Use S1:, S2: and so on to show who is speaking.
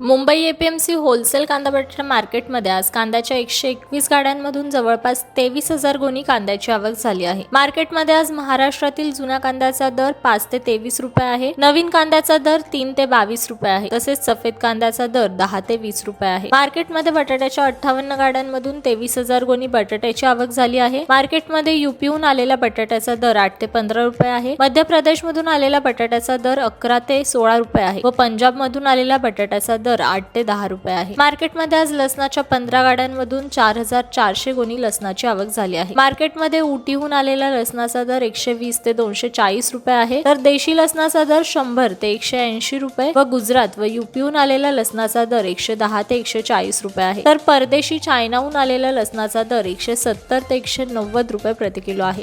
S1: Mumbai APMC wholesale कांदा बटाटा मार्केटमध्ये आज कांद्याच्या एकशे एकवीस गाड्यांमधून जवळपास तेवीस हजार गोणी कांद्याची आवक झाली आहे. मार्केटमध्ये आज महाराष्ट्रातील जुन्या कांद्याचा दर पाच ते तेवीस रुपये आहे. नवीन कांद्याचा दर तीन ते बावीस रुपये आहे. तसेच सफेद कांद्याचा दर दहा ते वीस रुपये आहे. मार्केटमध्ये बटाट्याच्या अठ्ठावन्न गाड्यांमधून तेवीस हजार गोणी बटाट्याची आवक झाली आहे. मार्केटमध्ये युपीहून आलेल्या बटाट्याचा दर आठ ते पंधरा रुपये आहे. मध्य प्रदेशमधून आलेला बटाट्याचा दर अकरा ते सोळा रुपये आहे व पंजाबमधून आलेला बटाट्याचा दर आठ ते दहा रुपये आहे. मार्केटमध्ये आज लसणाच्या पंधरा गाड्यांमधून चार हजार चारशे गोणी लसणाची आवक झाली आहे. मार्केटमध्ये उटीहून आलेल्या लसणाचा दर एकशे वीस ते दोनशे चाळीस रुपये आहे. तर देशी लसणाचा दर शंभर ते एकशे ऐंशी रुपये व गुजरात व युपीहून आलेल्या लसणाचा दर एकशे दहा ते एकशे चाळीस रुपये आहे. तर परदेशी चायनाहून आलेल्या लसणाचा दर एकशे सत्तर ते एकशे नव्वद रुपये प्रति किलो आहे.